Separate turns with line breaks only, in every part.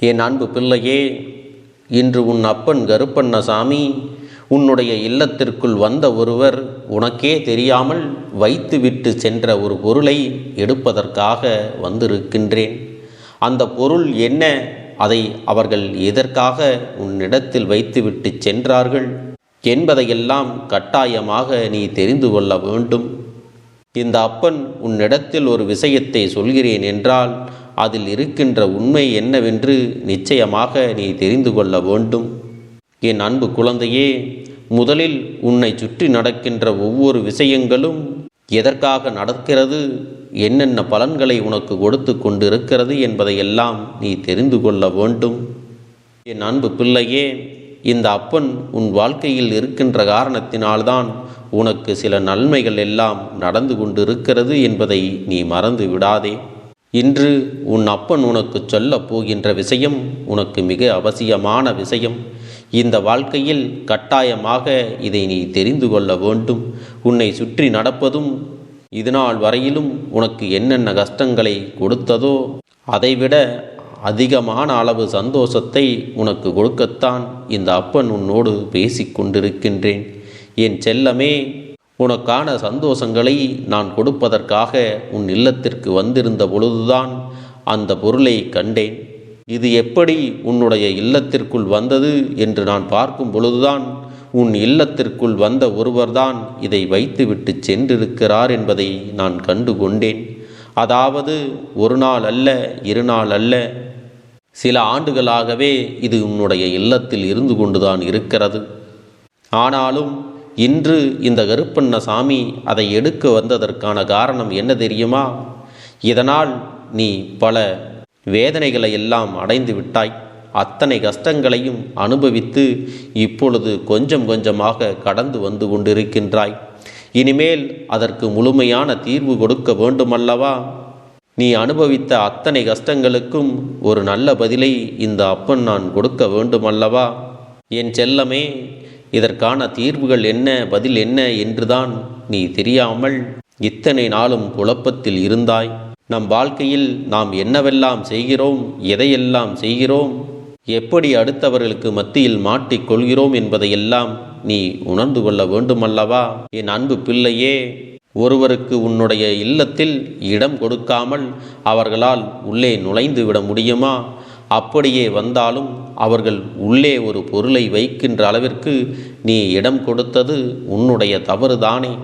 என் அன்பு பிள்ளையே இன்று உன் அப்பன் கருப்பண்ணசாமி உன்னுடைய இல்லத்திற்குள் வந்த ஒருவர் உனக்கே தெரியாமல் வைத்துவிட்டு சென்ற ஒரு பொருளை எடுப்பதற்காக வந்திருக்கின்றேன். அந்த பொருள் என்ன? அதை அவர்கள் எதற்காக உன்னிடத்தில் வைத்துவிட்டு சென்றார்கள்? என்பதையெல்லாம் கட்டாயமாக நீ தெரிந்து கொள்ள வேண்டும். இந்த அப்பன் உன்னிடத்தில் ஒரு விஷயத்தை சொல்கிறேன் என்றால் அதில் இருக்கின்ற உண்மை என்னவென்று நிச்சயமாக நீ தெரிந்து கொள்ள வேண்டும். என் அன்பு குழந்தையே முதலில் உன்னை சுற்றி நடக்கின்ற ஒவ்வொரு விஷயங்களும் எதற்காக நடக்கிறது என்னென்ன பலன்களை உனக்கு கொடுத்து கொண்டிருக்கிறது என்பதையெல்லாம் நீ தெரிந்து கொள்ள வேண்டும். என் அன்பு பிள்ளையே இந்த அப்பன் உன் வாழ்க்கையில் இருக்கின்ற காரணத்தினால்தான் உனக்கு சில நன்மைகள் எல்லாம் நடந்து கொண்டிருக்கிறது என்பதை நீ மறந்து விடாதே. இன்று உன் அப்பன் உனக்கு சொல்லப் போகின்ற விஷயம் உனக்கு மிக அவசியமான விஷயம். இந்த வாழ்க்கையில் கட்டாயமாக இதை நீ தெரிந்து கொள்ள வேண்டும். உன்னை சுற்றி நடப்பதும் இதுநாள் வரையிலும் உனக்கு என்னென்ன கஷ்டங்களை கொடுத்ததோ அதைவிட அதிகமான அளவு சந்தோஷத்தை உனக்கு கொடுக்கத்தான் இந்த அப்பன் உன்னோடு பேசிக்கொண்டிருக்கின்றேன் என் செல்லமே உனக்கான சந்தோஷங்களை நான் கொடுப்பதற்காக உன் இல்லத்திற்கு வந்திருந்த பொழுதுதான் அந்த பொருளை கண்டேன். இது எப்படி உன்னுடைய இல்லத்திற்குள் வந்தது என்று நான் பார்க்கும் பொழுதுதான் உன் இல்லத்திற்குள் வந்த ஒருவர்தான் இதை வைத்துவிட்டு சென்றிருக்கிறார் என்பதை நான் கண்டு கொண்டேன். அதாவது ஒரு நாள் அல்ல இரு நாள் அல்ல. சில ஆண்டுகளாகவே இது உன்னுடைய இல்லத்தில் இருந்து கொண்டுதான் இருக்கிறது. ஆனாலும் இன்று இந்த கருப்பண்ண சாமி அதை எடுக்க வந்ததற்கான காரணம் என்ன தெரியுமா? இதனால் நீ பல வேதனைகளை எல்லாம் அடைந்து விட்டாய். அத்தனை கஷ்டங்களையும் அனுபவித்து இப்பொழுது கொஞ்சம் கொஞ்சமாக கடந்து வந்து கொண்டிருக்கின்றாய். இனிமேல் அதற்கு முழுமையான தீர்வு கொடுக்க வேண்டுமல்லவா? நீ அனுபவித்த அத்தனை கஷ்டங்களுக்கும் ஒரு நல்ல பதிலை இந்த அப்பன் நான் கொடுக்க வேண்டுமல்லவா? என் செல்லமே இதற்கான தீர்வுகள் என்ன பதில் என்ன என்றுதான் நீ தெரியாமல் இத்தனை நாளும் குழப்பத்தில் இருந்தாய். நம் வாழ்க்கையில் நாம் என்னவெல்லாம் செய்கிறோம் எதையெல்லாம் செய்கிறோம் எப்படி அடுத்தவர்களுக்கு மத்தியில் மாட்டிக்கொள்கிறோம் என்பதையெல்லாம் நீ உணர்ந்து கொள்ள வேண்டுமல்லவா? என் அன்பு பிள்ளையே ஒருவருக்கு உன்னுடைய இல்லத்தில் இடம் கொடுக்காமல் அவர்களால் உள்ளே நுழைந்து விட முடியுமா? அப்படியே வந்தாலும் அவர்கள் உள்ளே ஒரு பொருளை வைக்கின்ற அளவிற்கு நீ இடம் கொடுத்தது உன்னுடைய தவறுதானே?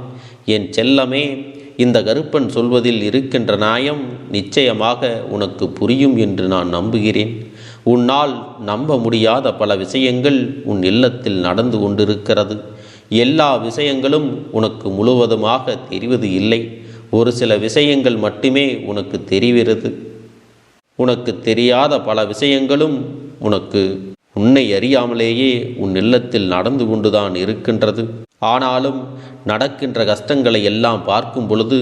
என் செல்லமே இந்த கருப்பன் சொல்வதில் இருக்கின்ற நியாயம் நிச்சயமாக உனக்கு புரியும் என்று நான் நம்புகிறேன். உன்னால் நம்ப முடியாத பல விஷயங்கள் உன் இல்லத்தில் நடந்து கொண்டிருக்கிறது. எல்லா விஷயங்களும் உனக்கு முழுவதுமாக தெரிவது இல்லை. ஒரு சில விஷயங்கள் மட்டுமே உனக்கு தெரிகிறது. உனக்கு தெரியாத பல விஷயங்களும் உனக்கு உன்னை அறியாமலேயே உன் இல்லத்தில் நடந்து கொண்டுதான் இருக்கின்றது. ஆனாலும் நடக்கின்ற கஷ்டங்களை எல்லாம் பார்க்கும் பொழுது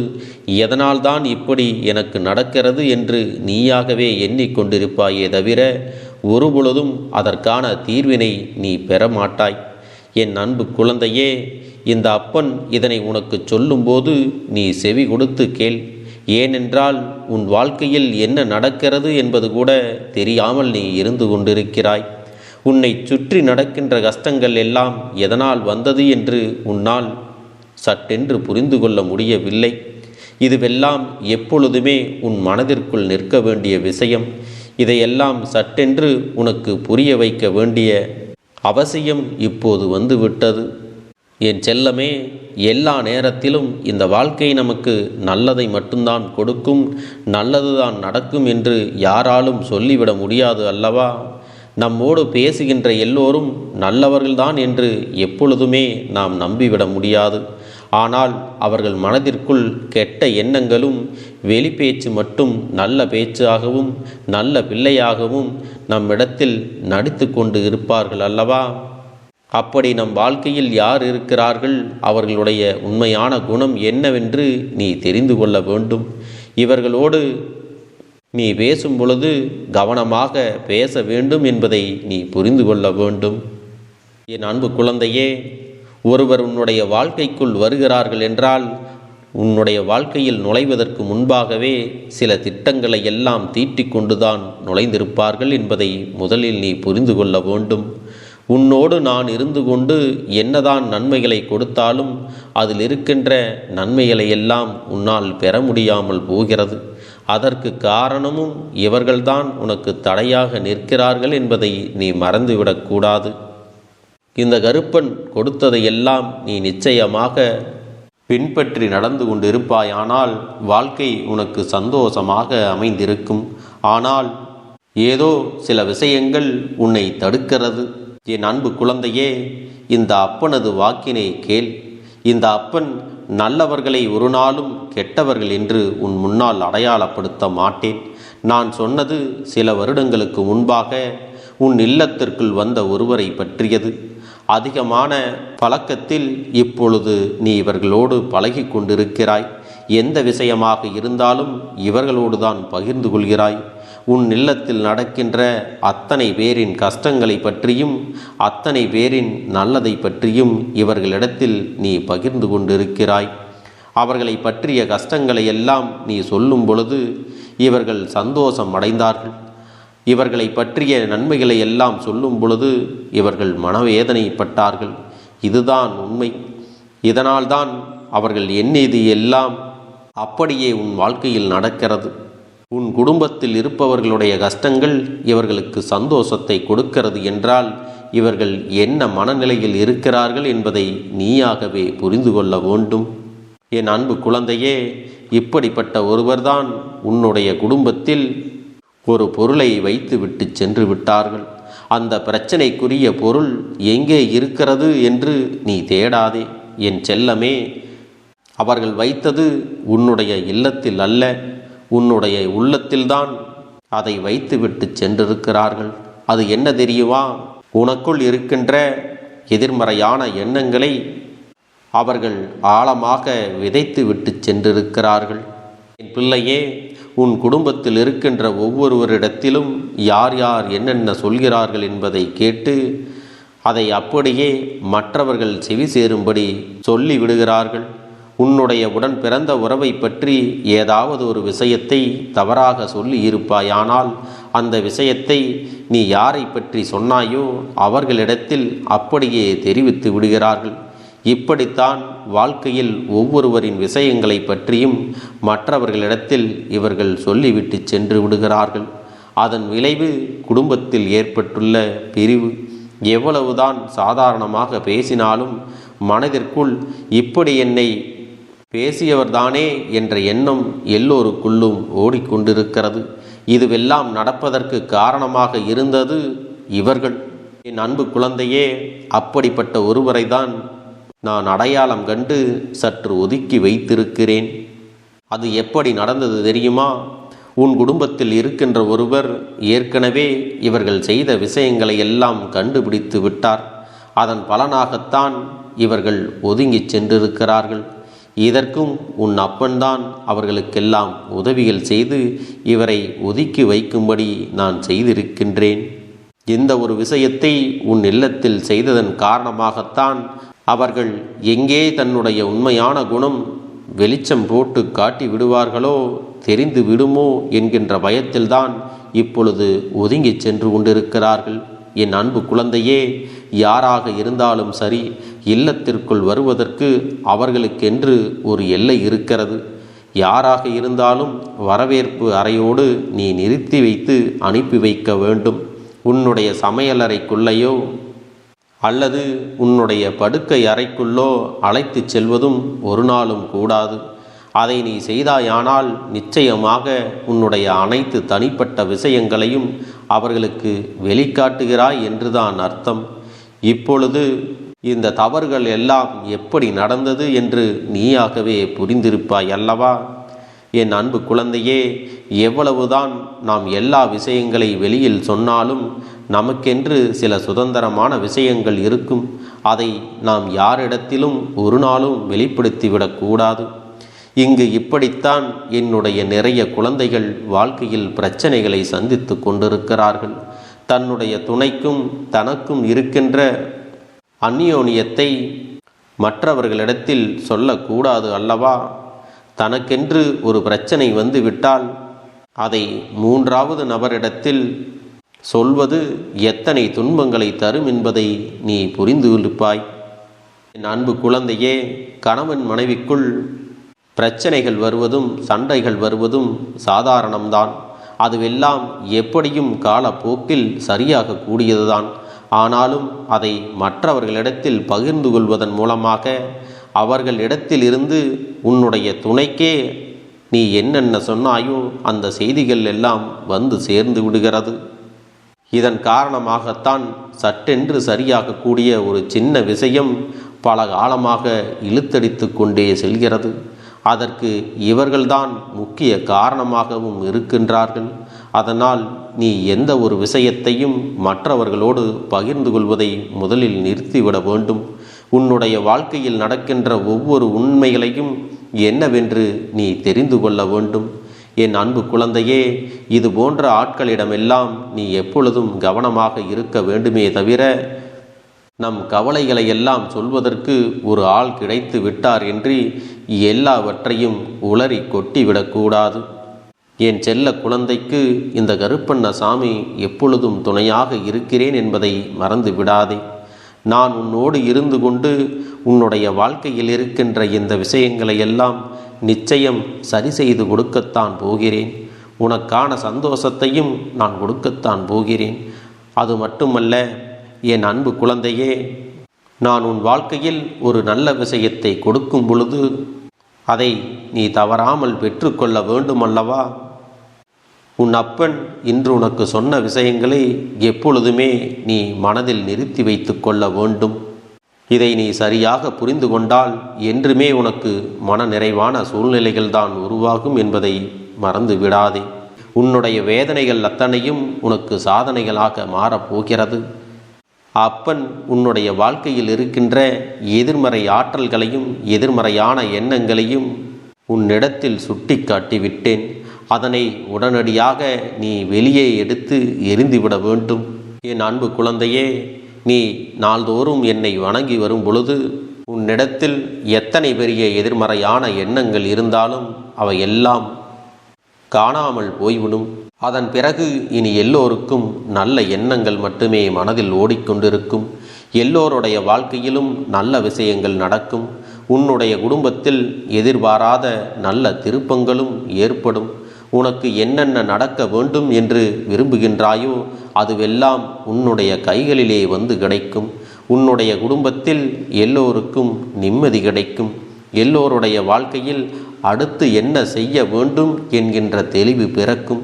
எதனால்தான் இப்படி எனக்கு நடக்கிறது என்று நீயாகவே எண்ணிக்கொண்டிருப்பாயே தவிர ஒருபொழுதும் அதற்கான தீர்வினை நீ பெற மாட்டாய் என் அன்பு குழந்தையே இந்த அப்பன் இதனை உனக்கு சொல்லும்போது நீ செவி கொடுத்து கேள். ஏனென்றால் உன் வாழ்க்கையில் என்ன நடக்கிறது என்பது கூட தெரியாமல் நீ இருந்து கொண்டிருக்கிறாய். உன்னை சுற்றி நடக்கின்ற கஷ்டங்கள் எல்லாம் எதனால் வந்தது என்று உன்னால் சட்டென்று புரிந்து கொள்ள முடியவில்லை. இதுவெல்லாம் எப்பொழுதுமே உன் மனதிற்குள் நிற்க வேண்டிய விஷயம். இதையெல்லாம் சட்டென்று உனக்கு புரிய வைக்க வேண்டிய அவசியம் இப்போது வந்துவிட்டது. என் செல்லமே எல்லா நேரத்திலும் இந்த வாழ்க்கை நமக்கு நல்லதை மட்டும்தான் கொடுக்கும் நல்லதுதான் நடக்கும் என்று யாராலும் சொல்லிவிட முடியாது அல்லவா? நம்மோடு பேசுகின்ற எல்லோரும் நல்லவர்கள்தான் என்று எப்பொழுதுமே நாம் நம்பிவிட முடியாது. ஆனால் அவர்கள் மனதிற்குள் கெட்ட எண்ணங்களும் வெளிப்பேச்சு மட்டும் நல்ல பேச்சாகவும் நல்ல பிள்ளையாகவும் நம்மிடத்தில் நடித்து கொண்டு இருப்பார்கள் அல்லவா? அப்படி நம் வாழ்க்கையில் யார் இருக்கிறார்கள்? அவர்களுடைய உண்மையான குணம் என்னவென்று நீ தெரிந்து கொள்ள வேண்டும். இவர்களோடு நீ பேசும் பொழுது கவனமாக பேச வேண்டும் என்பதை நீ புரிந்து கொள்ள வேண்டும். என் அன்பு குழந்தையே ஒருவர் உன்னுடைய வாழ்க்கைக்குள் வருகிறார்கள் என்றால் உன்னுடைய வாழ்க்கையில் நுழைவதற்கு முன்பாகவே சில திட்டங்களை எல்லாம் தீட்டிக்கொண்டுதான் நுழைந்திருப்பார்கள் என்பதை முதலில் நீ புரிந்து கொள்ள வேண்டும். உன்னோடு நான் இருந்து கொண்டு என்னதான் நன்மைகளை கொடுத்தாலும் அதில் இருக்கின்ற நன்மைகளை எல்லாம் உன்னால் பெற முடியாமல் போகிறது. அதற்கு காரணமும் இவர்கள்தான் உனக்கு தடையாக நிற்கிறார்கள் என்பதை நீ மறந்துவிடக்கூடாது இந்த கருப்பன் கொடுத்ததையெல்லாம் நீ நிச்சயமாக பின்பற்றி நடந்து கொண்டிருப்பாயானால் வாழ்க்கை உனக்கு சந்தோஷமாக அமைந்திருக்கும். ஆனால் ஏதோ சில விஷயங்கள் உன்னை தடுக்கிறது. என் அன்பு குழந்தையே இந்த அப்பனது வாக்கினை கேள். இந்த அப்பன் நல்லவர்களை ஒரு நாளும் கெட்டவர்கள் என்று உன் முன்னால் அடையாளப்படுத்த மாட்டேன். நான் சொன்னது சில வருடங்களுக்கு முன்பாக உன் இல்லத்திற்குள் வந்த ஒருவரை பற்றியது. அதிகமான பழக்கத்தில் இப்பொழுது நீ இவர்களோடு பழகி கொண்டிருக்கிறாய். எந்த விஷயமாக இருந்தாலும் இவர்களோடு தான் பகிர்ந்து கொள்கிறாய். உன் இல்லத்தில் நடக்கின்ற அத்தனை பேரின் கஷ்டங்களை பற்றியும் அத்தனை பேரின் நல்லதை பற்றியும் இவர்களிடத்தில் நீ பகிர்ந்து கொண்டிருக்கிறாய். அவர்களை பற்றிய கஷ்டங்களை எல்லாம் நீ சொல்லும் பொழுது இவர்கள் சந்தோஷம் அடைந்தார்கள் இவர்களை பற்றிய நன்மைகளை எல்லாம் சொல்லும் பொழுது இவர்கள் மனவேதனைப்பட்டார்கள். இதுதான் உண்மை. இதனால்தான் அவர்கள் எண்ணியது எல்லாம் அப்படியே உன் வாழ்க்கையில் நடக்கிறது. உன் குடும்பத்தில் இருப்பவர்களுடைய கஷ்டங்கள் இவர்களுக்கு சந்தோஷத்தை கொடுக்கிறது என்றால் இவர்கள் என்ன மனநிலையில் இருக்கிறார்கள் என்பதை நீயாகவே புரிந்து கொள்ள வேண்டும். என் அன்பு குழந்தையே இப்படிப்பட்ட ஒருவர்தான் உன்னுடைய குடும்பத்தில் ஒரு பொருளை வைத்துவிட்டு சென்று விட்டார்கள். அந்த பிரச்சனைக்குரிய பொருள் எங்கே இருக்கிறது என்று நீ தேடாதே. என் செல்லமே அவர்கள் வைத்தது உன்னுடைய இல்லத்தில் அல்ல. உன்னுடைய உள்ளத்தில்தான் அதை வைத்துவிட்டு சென்றிருக்கிறார்கள். அது என்ன தெரியுமா? உனக்குள் இருக்கின்ற எதிர்மறையான எண்ணங்களை அவர்கள் ஆழமாக விதைத்து விட்டு சென்றிருக்கிறார்கள். என் பிள்ளையே உன் குடும்பத்தில் இருக்கின்ற ஒவ்வொருவரிடத்திலும் யார் யார் என்னென்ன சொல்கிறார்கள் என்பதை கேட்டு அதை அப்படியே மற்றவர்கள் செவி சேரும்படி சொல்லி விடுகிறார்கள் உன்னுடைய உடன் பிறந்த உறவை பற்றி ஏதாவது ஒரு விஷயத்தை தவறாக சொல்லி இருப்பாயானால் அந்த விஷயத்தை நீ யாரை பற்றி சொன்னாயோ அவர்களிடத்தில் அப்படியே தெரிவித்து விடுகிறார்கள். இப்படித்தான் வாழ்க்கையில் ஒவ்வொருவரின் விஷயங்களை பற்றியும் மற்றவர்களிடத்தில் இவர்கள் சொல்லிவிட்டு சென்று விடுகிறார்கள். அதன் விளைவு குடும்பத்தில் ஏற்பட்டுள்ள பிரிவு. எவ்வளவுதான் சாதாரணமாக பேசினாலும் மனதிற்குள் இப்படி என்னை பேசியவர்தானே என்ற எண்ணம் எல்லோருக்குள்ளும் ஓடிக்கொண்டிருக்கிறது. இதுவெல்லாம் நடப்பதற்கு காரணமாக இருந்தது இவர்கள். என் அன்பு குழந்தையே அப்படிப்பட்ட ஒருவரை தான் நான் அடையாளம் கண்டு சற்று ஒதுக்கி வைத்திருக்கிறேன். அது எப்படி நடந்தது தெரியுமா? உன் குடும்பத்தில் இருக்கின்ற ஒருவர் ஏற்கனவே இவர்கள் செய்த விஷயங்களை எல்லாம் கண்டுபிடித்து விட்டார். அதன் பலனாகத்தான் இவர்கள் ஒதுங்கிச் சென்றிருக்கிறார்கள். இதற்கும் உன் அப்பன்தான் அவர்களுக்கெல்லாம் உதவிகள் செய்து இவரை ஒதுக்கி வைக்கும்படி நான் செய்திருக்கின்றேன். இந்த ஒரு விஷயத்தை உன் இல்லத்தில் செய்ததன் காரணமாகத்தான் அவர்கள் எங்கே தன்னுடைய உண்மையான குணம் வெளிச்சம் போட்டு காட்டி விடுவார்களோ தெரிந்து விடுமோ என்கின்ற பயத்தில்தான் இப்பொழுது ஒதுங்கிச் சென்று கொண்டிருக்கிறார்கள். என் அன்பு குழந்தையே யாராக இருந்தாலும் சரி இல்லத்திற்குள் வருவதற்கு அவர்களுக்கென்று ஒரு எல்லை இருக்கிறது. யாராக இருந்தாலும் வரவேற்பு அறையோடு நீ நிறுத்தி வைத்து அனுப்பி வைக்க வேண்டும். உன்னுடைய சமையலறைக்குள்ளேயோ அல்லது உன்னுடைய படுக்கை அறைக்குள்ளோ அழைத்துச் செல்வதும் ஒரு நாளும் கூடாது. அதை நீ செய்தாயானால் நிச்சயமாக உன்னுடைய அனைத்து தனிப்பட்ட விஷயங்களையும் அவர்களுக்கு வெளிக்காட்டுகிறாய் என்றுதான் அர்த்தம். இப்பொழுது இந்த தவறுகள் எல்லாம் எப்படி நடந்தது என்று நீயாகவே புரிந்திருப்பாய் அல்லவா? என் அன்பு குழந்தையே எவ்வளவுதான் நாம் எல்லா விஷயங்களை வெளியில் சொன்னாலும் நமக்கென்று சில சுதந்திரமான விஷயங்கள் இருக்கும். அதை நாம் யாரிடத்திலும் ஒரு நாளும் வெளிப்படுத்திவிடக்கூடாது இங்கு இப்படித்தான் என்னுடைய நிறைய குழந்தைகள் வாழ்க்கையில் பிரச்சனைகளை சந்தித்து கொண்டிருக்கிறார்கள். தன்னுடைய துணைக்கும் தனக்கும் இருக்கின்ற அந்நியோனியத்தை மற்றவர்களிடத்தில் சொல்லக்கூடாது அல்லவா? தனக்கென்று ஒரு பிரச்சனை வந்து விட்டால் அதை மூன்றாவது நபரிடத்தில் சொல்வது எத்தனை துன்பங்களை தரும் என்பதை நீ புரிந்து கொள்ளுப்பாய். என் அன்பு குழந்தையே கணவன் மனைவிக்குள் பிரச்சனைகள் வருவதும் சண்டைகள் வருவதும் சாதாரணம்தான். அதுவெல்லாம் எப்படியும் காலப்போக்கில் சரியாக கூடியதுதான். ஆனாலும் அதை மற்றவர்களிடத்தில் பகிர்ந்து கொள்வதன் மூலமாக அவர்களிடத்திலிருந்து உன்னுடைய துணைக்கே நீ என்னென்ன சொன்னாயோ அந்த செய்திகள் எல்லாம் வந்து சேர்ந்து விடுகிறது. இதன் காரணமாகத்தான் சட்டென்று சரியாகக்கூடிய ஒரு சின்ன விஷயம் பல காலமாக இழுத்தடித்து கொண்டே செல்கிறது. அதற்கு இவர்கள்தான் முக்கிய காரணமாகவும் இருக்கின்றார்கள். அதனால் நீ எந்த ஒரு விஷயத்தையும் மற்றவர்களோடு பகிர்ந்து கொள்வதை முதலில் நிறுத்திவிட வேண்டும். உன்னுடைய வாழ்க்கையில் நடக்கின்ற ஒவ்வொரு உண்மைகளையும் என்னவென்று நீ தெரிந்து கொள்ள வேண்டும். என் அன்பு குழந்தையே இது போன்ற ஆட்களிடமெல்லாம் நீ எப்பொழுதும் கவனமாக இருக்க வேண்டுமே தவிர நம் கவலைகளை எல்லாம் சொல்வதற்கு ஒரு ஆள் கிடைத்து விட்டார் என்று எல்லாவற்றையும் உளறி கொட்டிவிடக்கூடாது என் செல்ல குழந்தைக்கு இந்த கருப்பண்ண சாமி எப்பொழுதும் துணையாக இருக்கிறேன் என்பதை மறந்து விடாதே. நான் உன்னோடு இருந்து கொண்டு உன்னுடைய வாழ்க்கையில் இருக்கின்ற இந்த விஷயங்களை எல்லாம் நிச்சயம் சரி செய்து கொடுக்கத்தான் போகிறேன். உனக்கான சந்தோஷத்தையும் நான் கொடுக்கத்தான் போகிறேன். அது மட்டுமல்ல என் அன்பு குழந்தையே நான் உன் வாழ்க்கையில் ஒரு நல்ல விஷயத்தை கொடுக்கும் பொழுது அதை நீ தவறாமல் பெற்றுக்கொள்ள வேண்டுமல்லவா? உன் அப்பன் இன்று உனக்கு சொன்ன விஷயங்களை எப்பொழுதுமே நீ மனதில் நிறுத்தி வைத்து கொள்ள வேண்டும். இதை நீ சரியாக புரிந்து கொண்டால் என்றுமே உனக்கு மன நிறைவான சூழ்நிலைகள் தான் உருவாகும் என்பதை மறந்து விடாதே. உன்னுடைய வேதனைகள் அத்தனையும் உனக்கு சாதனைகளாக மாறப்போகிறது அப்பன் உன்னுடைய வாழ்க்கையில் இருக்கின்ற எதிர்மறை ஆற்றல்களையும் எதிர்மறையான எண்ணங்களையும் உன்னிடத்தில் சுட்டி காட்டிவிட்டேன். அதனை உடனடியாக நீ வெளியே எடுத்து எரிந்துவிட வேண்டும். என் அன்பு குழந்தையே நீ நாள்தோறும் என்னை வணங்கி வரும் பொழுது உன்னிடத்தில் எத்தனை பெரிய எதிர்மறையான எண்ணங்கள் இருந்தாலும் அவை எல்லாம் காணாமல் போய்விடும். அதன் பிறகு இனி எல்லோருக்கும் நல்ல எண்ணங்கள் மட்டுமே மனதில் ஓடிக்கொண்டிருக்கும். எல்லோருடைய வாழ்க்கையிலும் நல்ல விஷயங்கள் நடக்கும். உன்னுடைய குடும்பத்தில் எதிர்பாராத நல்ல திருப்பங்களும் ஏற்படும். உனக்கு என்னென்ன நடக்க வேண்டும் என்று விரும்புகின்றாயோ அதுவெல்லாம் உன்னுடைய கைகளிலே வந்து கிடைக்கும். உன்னுடைய குடும்பத்தில் எல்லோருக்கும் நிம்மதி கிடைக்கும். எல்லோருடைய வாழ்க்கையில் அடுத்து என்ன செய்ய வேண்டும் என்கின்ற தெளிவு பிறக்கும்.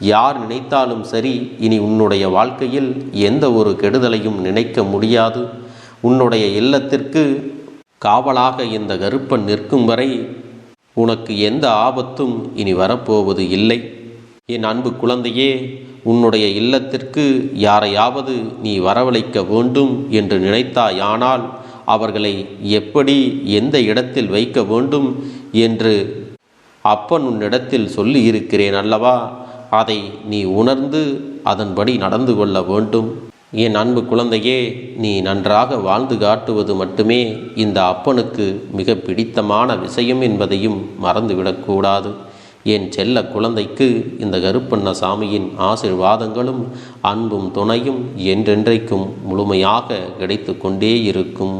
யார் நினைத்தாலும் சரி இனி உன்னுடைய வாழ்க்கையில் எந்த ஒரு கெடுதலையும் நினைக்க முடியாது. உன்னுடைய இல்லத்திற்கு காவலாக இந்த கருப்பன் நிற்கும் வரை உனக்கு எந்த ஆபத்தும் இனி வரப்போவது இல்லை. என் அன்பு குழந்தையே உன்னுடைய இல்லத்திற்கு யாரையாவது நீ வரவழைக்க வேண்டும் என்று நினைத்தாயானால் அவர்களை எப்படி எந்த இடத்தில் வைக்க வேண்டும் என்று அப்பன் உன்னிடத்தில் சொல்லி இருக்கிறேன் அல்லவா? அதை நீ உணர்ந்து அதன்படி நடந்து கொள்ள வேண்டும். என் அன்பு குழந்தையே நீ நன்றாக வாழ்ந்து காட்டுவது மட்டுமே இந்த அப்பனுக்கு மிக பிடித்தமான விஷயம் என்பதையும் மறந்துவிடக்கூடாது என் செல்ல குழந்தைக்கு இந்த கருப்பண்ண சாமியின் ஆசிர்வாதங்களும் அன்பும் துணையும் என்றென்றைக்கும் முழுமையாக கிடைத்து கொண்டே இருக்கும்.